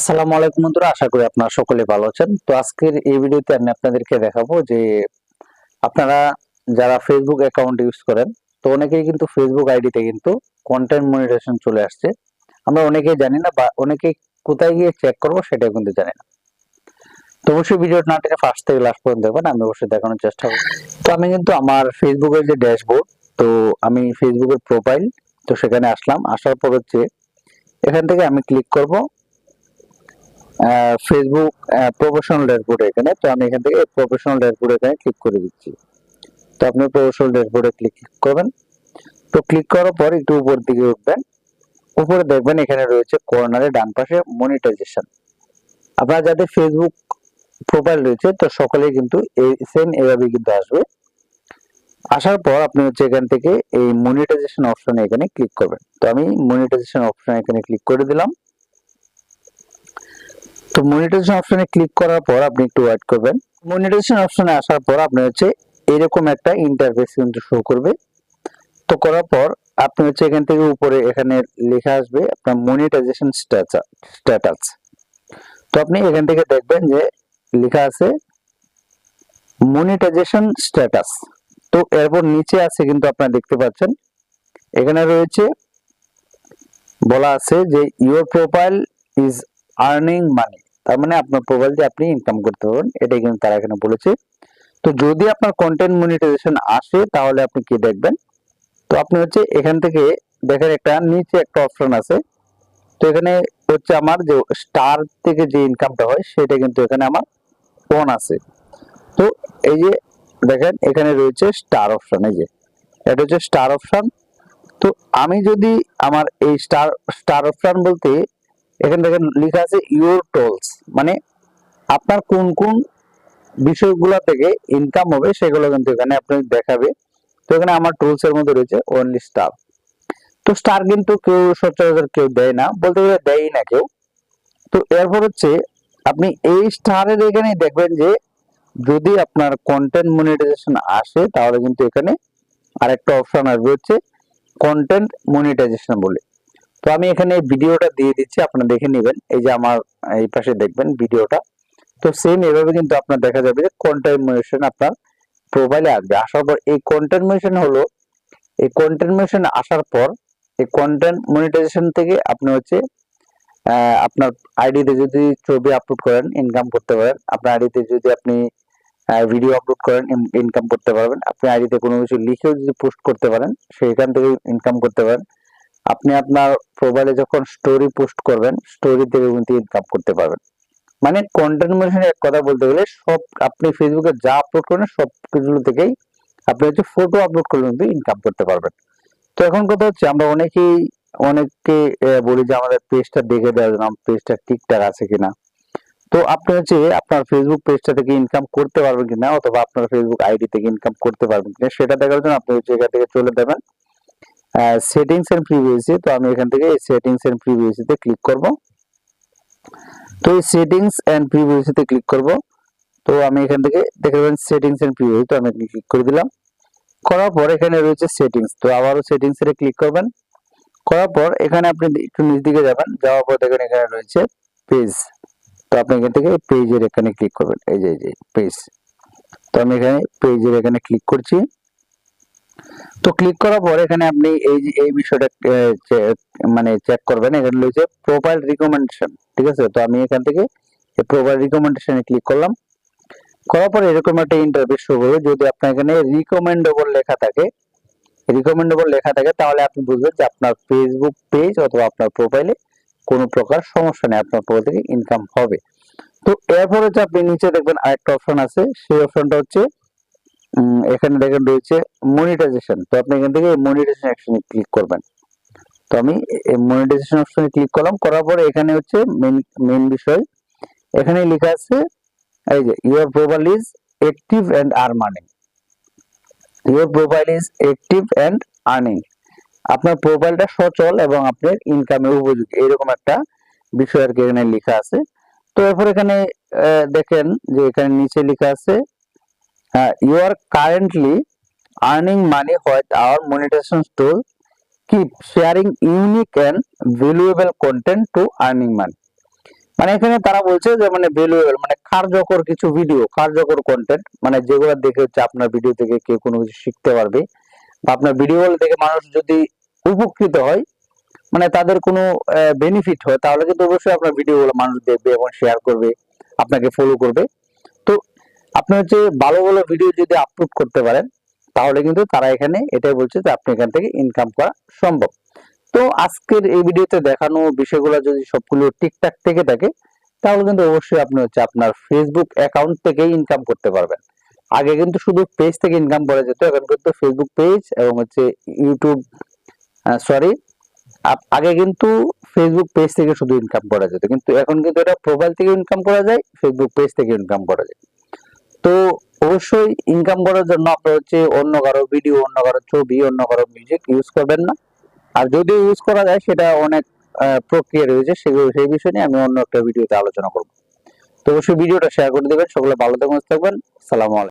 আসসালামু আলাইকুম বন্ধুরা, আশা করি আপনারা সকলে ভালো আছেন। তো আজকের এই ভিডিওতে আমি আপনাদেরকে দেখাবো যে আপনারা যারা ফেসবুক অ্যাকাউন্ট ইউজ করেন, তো অনেকেই কিন্তু ফেসবুক আইডিতে কিন্তু কন্টেন্ট মনিটাইজেশন চলে আসছে। আমরা অনেকেই জানি না বা অনেকেই কোথায় গিয়ে চেক করব সেটাও কিন্তু জানি না। তো অবশ্যই ভিডিওটা না টেনে ফার্স্ট থেকে লাস্ট পর্যন্ত দেখবেন, আমি অবশ্যই দেখানোর চেষ্টা করব। তো আমি কিন্তু আমার ফেসবুকের যে ড্যাশবোর্ড তো আমি ফেসবুকের প্রোফাইল তো সেখানে আসলাম। আসার পর হচ্ছে এখান থেকে আমি ক্লিক করব। ফেসবুক প্রফেশনাল ড্যাশবোর্ড এখানে। তো আমি এখান থেকে প্রফেশনাল ড্যাশবোর্ড এখানে ক্লিক করে দিচ্ছি। তো আপনি প্রফেশনাল ড্যাশবোর্ডে ক্লিক করবেন। তো ক্লিক করার পর একটু উপর দিকে উঠবেন। উপরে দেখবেন এখানে রয়েছে কর্নারে ডান পাশে মনিটাইজেশন আপনার যাদের ফেসবুক প্রোফাইল রয়েছে, তো সকলেই কিন্তু এই সেম এভাবে কিন্তু আসবে। আসার পর আপনি হচ্ছে এখান থেকে এই মনিটাইজেশন অপশনে এখানে ক্লিক করবেন। তো আমি মনিটাইজেশন অপশনে এখানে ক্লিক করে দিলাম। তো মনিটাইজেশন অপশনে ক্লিক করার পর আপনি একটু ওয়েট করবেন। মনিটাইজেশন অপশনে আসার পর আপনি হচ্ছে এরকম একটা ইন্টারফেস কিন্তু শো করবে। তো করার পর আপনি হচ্ছে এখান থেকে উপরে এখানে লেখা আসবে আপনার মনিটাইজেশন স্ট্যাটাস তো আপনি এখান থেকে দেখবেন যে লেখা আছে মনিটাইজেশন স্ট্যাটাস তো এরপর নিচে আছে কিন্তু আপনারা দেখতে পাচ্ছেন। এখানে রয়েছে, বলা আছে যে your profile is earning money তার মানে আপনার প্রোফাইল দিয়ে আপনি ইনকাম করতে পারবেন, এটাই কিন্তু তারা এখানে বলেছে। তো যদি আপনার কন্টেন্ট মনিটাইজেশন আসে, তাহলে আপনি কি দেখবেন? তো আপনি হচ্ছে এখান থেকে দেখেন একটা নিচে একটা অপশন আছে। তো এখানে হচ্ছে আমার যে স্টার থেকে যে ইনকামটা হয়, সেটা কিন্তু এখানে আমার অন আছে। তো এই যে দেখেন, এখানে রয়েছে স্টার অপশন এই যে। এটা হচ্ছে স্টার অপশন তো আমি যদি আমার এই স্টার স্টার অপশন বলতে এখানে দেখেন লেখা আছে ইউর টোলস মানে আপনার কোন কোন বিষয়গুলো থেকে ইনকাম হবে সেগুলো কিন্তু এখানে আপনি দেখাবে। তো এখানে আমার টুলস এর মধ্যে রয়েছে অনলি স্টার তো স্টার কিন্তু কেউ সচরাচর কেউ দেয় না, বলতে গেলে দেয়ই না কেউ। তো এরপর হচ্ছে আপনি এই স্টারের এখানে দেখবেন যে যদি আপনার কন্টেন্ট মনিটাইজেশন আসে, তাহলে কিন্তু এখানে আরেকটা অপশন আসবে হচ্ছে কন্টেন্ট মনিটাইজেশন বলে। তো আমি এখানে ভিডিওটা দিয়ে দিচ্ছি, আপনারা দেখে নেবেন। এই যে আমার, এই পাশে দেখবেন ভিডিওটা। তো সেম এভাবে কিন্তু আপনার দেখা যাবে যে কন্টেন্ট আপনার প্রোফাইলে আসবে। আসার পর এই কন্টেন্ট হলো, এই কন্টেন্ট আসার পর এই কন্টেন্ট মনিটাইজেশন থেকে আপনি হচ্ছে আপনার আইডিতে যদি ছবি আপলোড করেন ইনকাম করতে পারেন। আপনার আইডিতে যদি আপনি ভিডিও আপলোড করেন ইনকাম করতে পারবেন। আপনি আইডিতে কোনো কিছু লিখেও যদি পোস্ট করতে পারেন, সেখান থেকে ইনকাম করতে পারেন। আপনি আপনার প্রোফাইলে যখন স্টোরি পোস্ট করবেন স্টোরি থেকে কিন্তু ইনকাম করতে পারবেন। মানে কন্টেন্ট মনিটাইজেশন এক কথা বলতে গেলে সব আপনি ফেসবুকে যা আপলোড করেন সব কিছু থেকেই আপনি হচ্ছে ফটো আপলোড করলে কিন্তু ইনকাম করতে পারবেন। তো এখন কথা হচ্ছে, আমরা অনেকেই, অনেককে বলি যে আমাদের পেজটা দেখে দেওয়ার জন্য পেজটা ঠিকঠাক আছে কিনা। তো আপনি হচ্ছে আপনার ফেসবুক পেজটা থেকে ইনকাম করতে পারবেন কিনা, অথবা আপনার ফেসবুক আইডি থেকে ইনকাম করতে পারবেন কিনা, সেটা দেখার জন্য আপনি হচ্ছে এখান থেকে চলে যাবেন। সেটিংস এন্ড প্রিভিউসি তো আমি এখান থেকে সেটিংস এন্ড প্রিভিউসিতে ক্লিক করব। তো এই সেটিংস এন্ড প্রিভিউসিতে ক্লিক করব। তো আমি এখান থেকে দেখে পাবেন সেটিংস এন্ড প্রিভিউসি তো আমি ক্লিক করে দিলাম। করার পর এখানে রয়েছে সেটিংস তো আবারও সেটিংস এ ক্লিক করবেন। করার পর এখানে আপনি একটু নিচ দিকে যাবেন, যাওয়ার পর দেখেন এখানে রয়েছে পেজ তো আপনি এখান থেকে পেজের এখানে ক্লিক করবেন, এই যে এই যে পেজ তো আমি এখানে পেজের এখানে ক্লিক করছি। তো ক্লিক করার পর এখানে আপনি এই এই বিষয়টা মানে চেক করবেন, এখানে রয়েছে প্রোফাইল রিকমেন্ডেশন ঠিক আছে? তো আমি এখান থেকে প্রোফাইল রিকমেন্ডেশনে ক্লিক করলাম। করার পর এরকম একটা ইন্টারফেস শো করবে যদি আপনার এখানে রিকমেন্ডেবল লেখা থাকে রিকমেন্ডেবল লেখা থাকে, তাহলে আপনি বুঝবেন যে আপনার ফেসবুক পেজ অথবা আপনার প্রোফাইলে কোনো প্রকার সমস্যা নেই, আপনার প্রোফাইল থেকে ইনকাম হবে। তো এরপর হচ্ছে আপনি নিচে দেখবেন আরেকটা অপশন আছে, সেই অপশনটা হচ্ছে এখানে দেখেন রয়েছে মনিটাইজেশন তো আপনি এখান থেকে মনিটাইজেশন অপশনে ক্লিক করবেন। তো আমি মনিটাইজেশন অপশনে ক্লিক করলাম, করার পরে এখানে হচ্ছে মেন মেন বিষয়। এখানে লেখা আছে, এই যে your profile is active and R morning your profile is active and earning আপনার প্রোফাইলটা সচল এবং আপনার ইনকামের উপযোগী। এরকম একটা বিষয় আর কি এখানে লেখা আছে। তো এরপর এখানে দেখেন যে এখানে নিচে লেখা আছে you are currently earning money what our monetisation tool keep sharing unique and valuable content to earning money মানে এখানে তারা বলছে যে মানে ভ্যালুয়েবল মানে কার্যকর কিছু ভিডিও কার্যকর কন্টেন্ট মানে যেগুলো দেখে হচ্ছে আপনার ভিডিও থেকে কেউ কোনো কিছু শিখতে পারবে, বা আপনার ভিডিওগুলো দেখে মানুষ যদি উপকৃত হয় মানে তাদের কোনো বেনিফিট হয়, তাহলে কিন্তু অবশ্যই আপনার ভিডিওগুলো মানুষ দেখবে এবং শেয়ার করবে, আপনাকে ফলো করবে। আপনি হচ্ছে ভালো ভালো ভিডিও যদি আপলোড করতে পারেন, তাহলে কিন্তু তারা এখানে এটাই বলছে যে আপনি এখান থেকে ইনকাম করা সম্ভব। তো আজকের এই ভিডিওতে দেখানো বিষয়গুলো যদি সবগুলো ঠিকঠাক থেকে থাকে, তাহলে কিন্তু অবশ্যই আপনি হচ্ছে আপনার ফেসবুক অ্যাকাউন্ট থেকেই ইনকাম করতে পারবেন। আগে কিন্তু শুধু পেজ থেকে ইনকাম করা যেত, এখন কিন্তু ফেসবুক পেজ এবং হচ্ছে ইউটিউব সরি আগে কিন্তু ফেসবুক পেজ থেকে শুধু ইনকাম করা যেত। কিন্তু এখন কিন্তু এটা প্রোফাইল থেকে ইনকাম করা যায় ফেসবুক পেজ থেকে ইনকাম করা যায়। তো অবশ্যই ইনকাম করার জন্য আপনার হচ্ছে অন্য কারও ভিডিও অন্য কারও ছবি, অন্য কারও মিউজিক ইউজ করবেন না। আর যদি ইউজ করা যায়, সেটা অনেক প্রক্রিয়া রয়েছে, সেগুলো, সেই বিষয় নিয়ে আমি অন্য একটা ভিডিওতে আলোচনা করব। তো অবশ্যই ভিডিওটা শেয়ার করে দেবেন। সকলে ভালো থাকবেন। সালাম আলাইকুম।